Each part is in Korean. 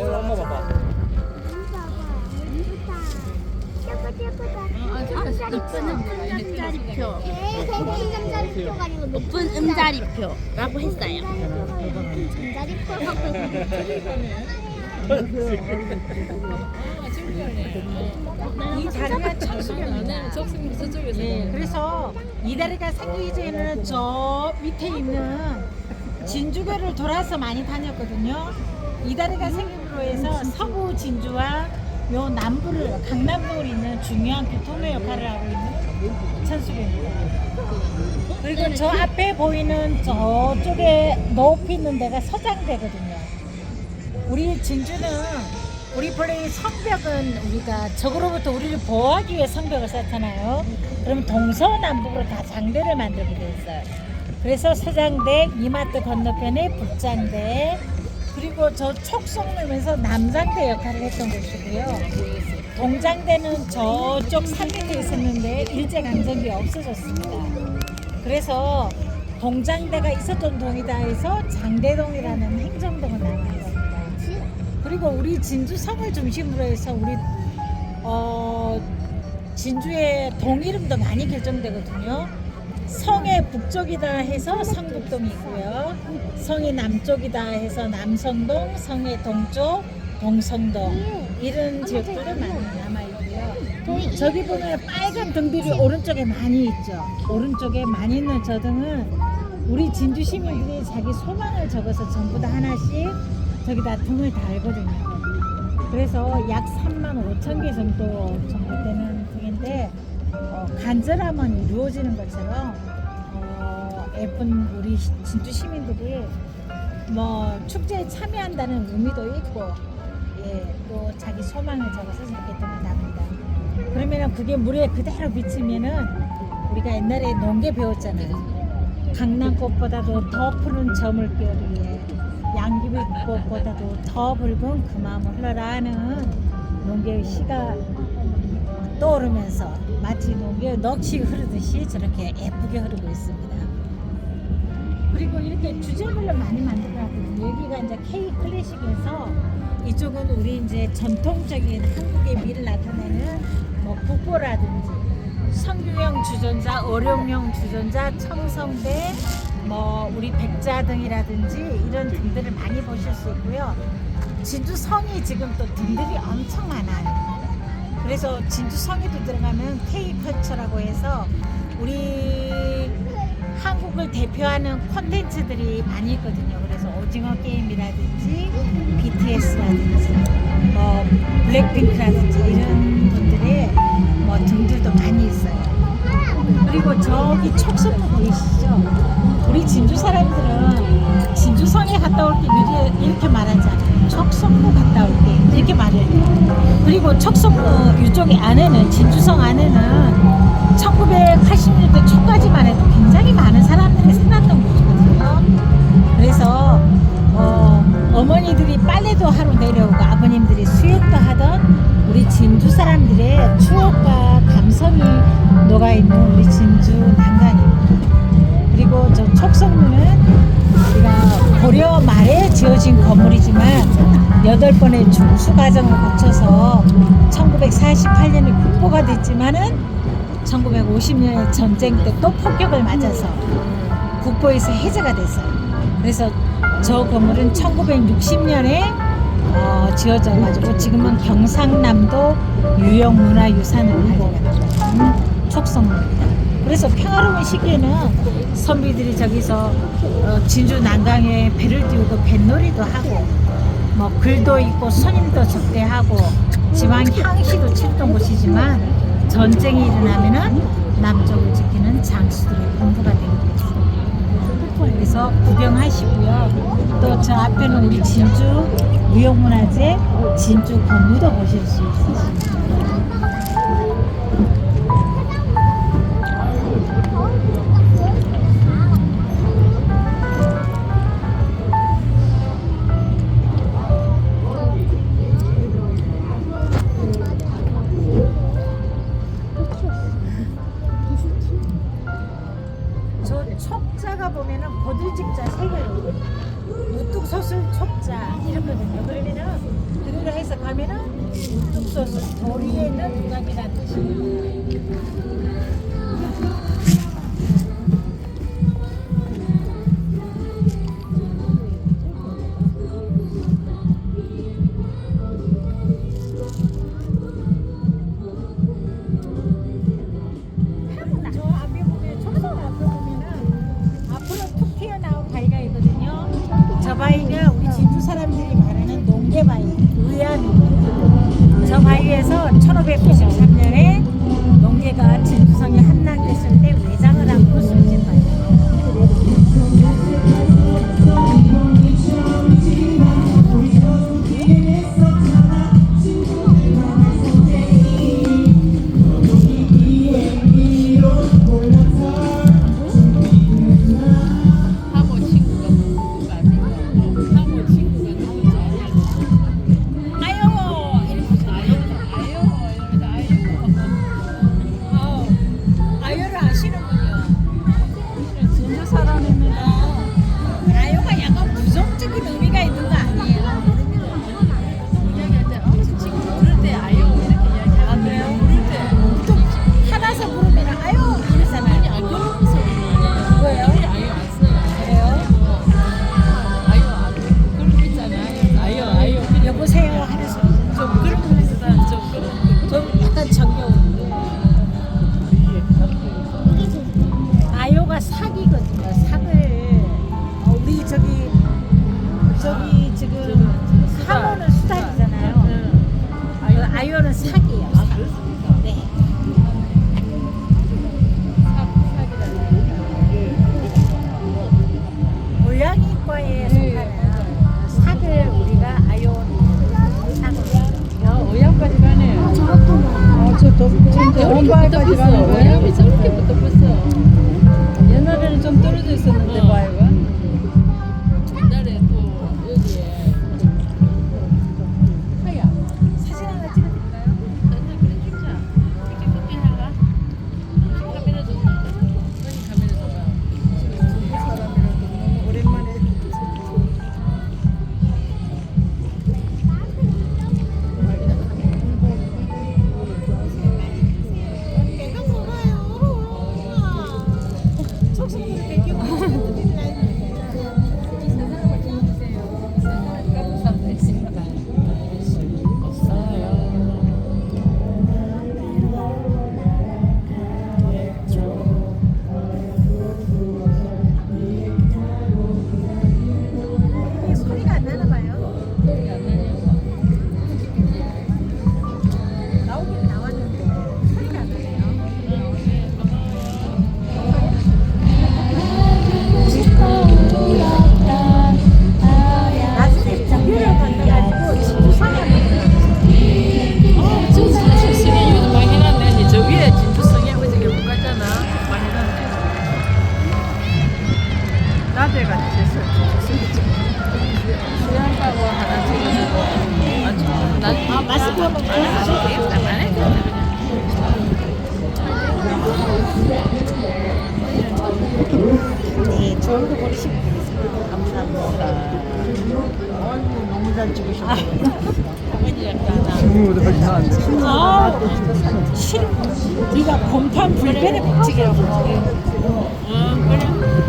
아유 엄마 봐봐. 높은 음자리표라고 했어요. 이 다리가 척수입니다. 예, 그래서 이 다리가 생기기 전에는 저 밑에 있는 진주교를 돌아서 많이 다녔거든요. 이 다리가 생김으로 해서 서부 진주와 요 남부를 강남부를 있는 중요한 교통의 역할을 하고 있는 천수교입니다. 그리고 저 앞에 보이는 저쪽에 높이 있는 데가 서장대거든요. 우리 진주는 우리 본래 성벽은 우리가 적으로부터 우리를 보호하기 위해 성벽을 쌓잖아요. 그럼 동서남북으로 다 장대를 만들게 돼 있어요. 그래서 서장대, 이마트 건너편에 북장대, 그리고 저 촉성로면서 남장대 역할을 했던 곳이고요. 동장대는 저쪽 산 밑에 있었는데 일제강점기 없어졌습니다. 그래서 동장대가 있었던 동이다 해서 장대동이라는 행정동은 남아있습니다. 그리고 우리 진주성을 중심으로 해서 우리 어, 진주의 동 이름도 많이 결정되거든요. 성의 북쪽이다 해서 성북동이 있고요. 성의 남쪽이다 해서 남성동, 성의 동쪽 동성동 이런 지역들도 많이 남아 있고요. 저기 보면 빨간 등들이 오른쪽에 많이 있죠. 오른쪽에 많이 있는 저 등은 우리 진주 시민들이 자기 소망을 적어서 전부 다 하나씩 저기다 등을 달거든요. 그래서 약 3만 5천 개 정도 정도 되는 등인데 어, 간절함은 이루어지는 것처럼 어, 예쁜 우리 시- 진주 시민들이 뭐 축제에 참여한다는 의미도 있고 예, 또 자기 소망을 적어서 등을 답니다. 그러면은 그게 물에 그대로 비치면은 우리가 옛날에 농계 배웠잖아요. 강남꽃보다도 더 푸른 저물결 위에 양귀비꽃보다도 더 붉은 그 마음을 흘러라 하는 농계의 시가 떠오르면서 마치 농계의 넋이 흐르듯이 저렇게 예쁘게 흐르고 있습니다. 그리고 이렇게 주제물로 많이 만들어놨거든요. 여기가 이제 K 클래식에서 이쪽은 우리 이제 전통적인 한국의 미를 나타내는 뭐 국보라든지 성규형 주전자, 어룡형 주전자, 청성대, 뭐 우리 백자 등이라든지 이런 등들을 많이 보실 수 있고요. 진주성이 지금 또 등들이 엄청 많아요. 그래서 진주 성에도 들어가면 K컬처라고 해서 우리 한국을 대표하는 콘텐츠들이 많이 있거든요. 그래서 오징어 게임이라든지 BTS라든지 뭐 블랙핑크라든지 이런 분들의 뭐 등들도 많이 있어요. 그리고 저기 촉성로 보이시죠? 우리 진주 사람들은 진주성에 갔다 올 때 이렇게 말하잖아요. 촉성로 갔다 올 때 이렇게 말해요. 그리고 촉성로 이쪽에 안에는 진주성 안에는 1980년대 초까지만 해도 굉장히 많은 사람들이 살았던 곳이거든요. 그래서 어, 어머니들이 빨래도 하러 내려오고 아버님들이 수영도 하던 우리 진주 사람들의 추억과 감성이 녹아있는 우리 진주 난간입니다. 그리고 저 촉성루는 우리가 고려 말에 지어진 건물이지만 여덟 번의 중수 과정을 거쳐서 1948년에 국보가 됐지만은 1950년에 전쟁 때 또 폭격을 맞아서 국보에서 해제가 됐어요. 그래서 저 건물은 1960년에 어, 지어져 가지고 지금은 경상남도 유형문화유산으로 발견가 되는 촉성로입니다. 그래서 평화로운 시기에는 선비들이 저기서 어, 진주 난강에 배를 띄우고 뱃놀이도 하고 뭐 글도 있고 손님도 접대하고 지방 향시도 치렀던 곳이지만 전쟁이 일어나면은 남쪽을 지키는 장수들의 본부가 되는 곳입니다. 그래서 구경하시고요. 또 저 앞에는 우리 진주 무형문화재 진주 건무도 보실 수 있으십 좀 저렇게 붙어봤어. 외람이 저렇게 붙어봤어. 옛날에는 좀 떨어져 있었는데. 너무 잘 찍으셨어요. 친구들 다 아, 실, 네가 곰탄 불편의 법칙이라고.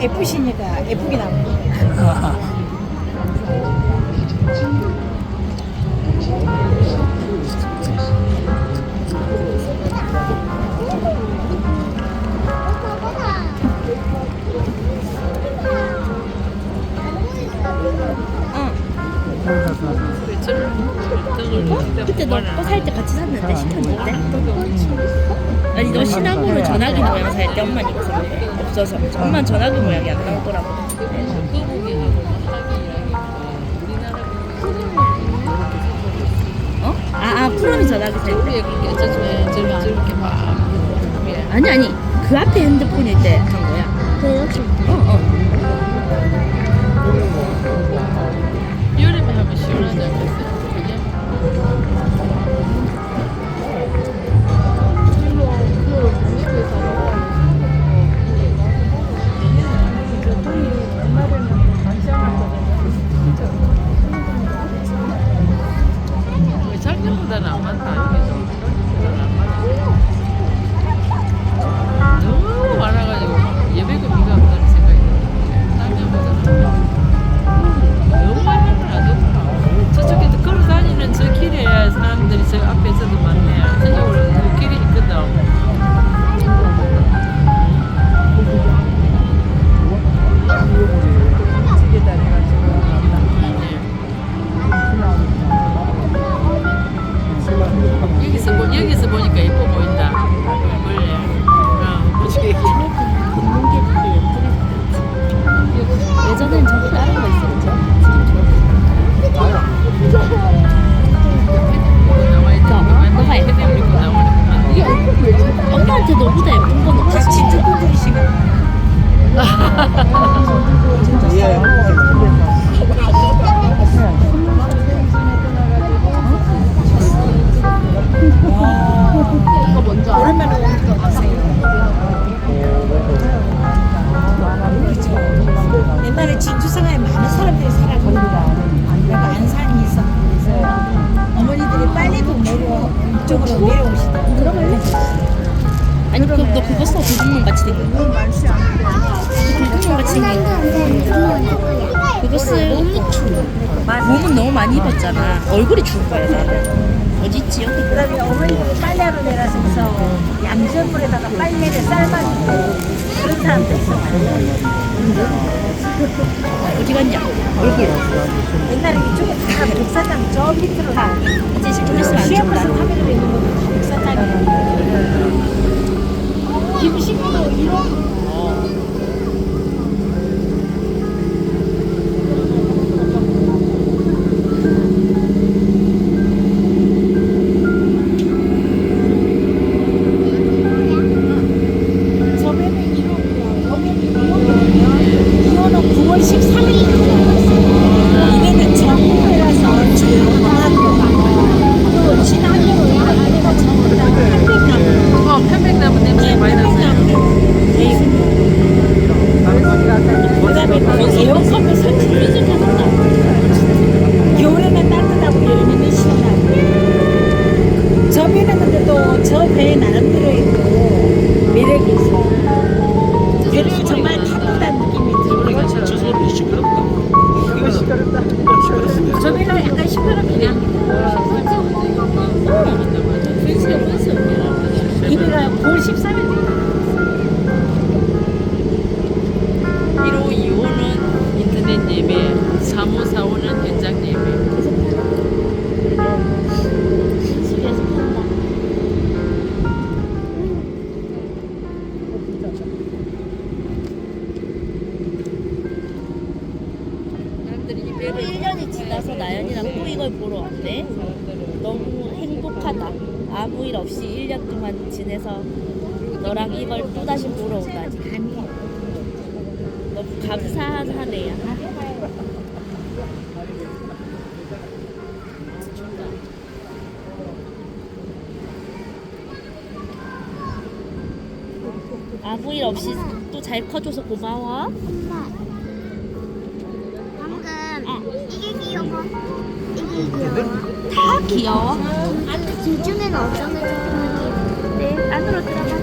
예쁘시니까 예쁘게 나옵니다. 때 너 거 살 때 같이 샀는데 시켰는데 아니 너 신앙으로 전화기 모양 살 때 엄마는 이거 샀는데 없어서 엄마는 전화기 모양이 안 나오더라고 어? 아, 아아 푸른이 전화기 살때 아니 아니 그 앞에 핸드폰일 때 한 거야 어어 어. You already have a. 생각보다 옛날에 진주상하에 많은 사람들이 살았거든요. 내가 안산이 있었는데 어머니들이 빨리도 내려 이쪽으로 내려오시더라고요. 아니 그럼 너 그거 써. 도둑놈 같이 생긴 거 도둑놈 같이 생긴 거 그거 쓰고 몸은 너무 많이 입었잖아. 얼굴이 추운 거야 나는. 어딨지 여기? 그다음에 어머니들이 빨래로 내려서 양전물에다가 빨래를 삶아주고 그런 사람도 있었거든요. 어디 갔냐? 얼굴. 옛날에 이쪽에 다 백사장 저 밑으로 다 이제 안 시외버스 준다 타밀로 있는 다 백사장이에요. 김식도 이런 아무 일 없이 또잘 커줘서 고마워 엄마. 방금 이게 귀여워. 이게 귀여워. 다 귀여워 둘 중에는 어떤 게 조금 귀여워? 네 안으로 들어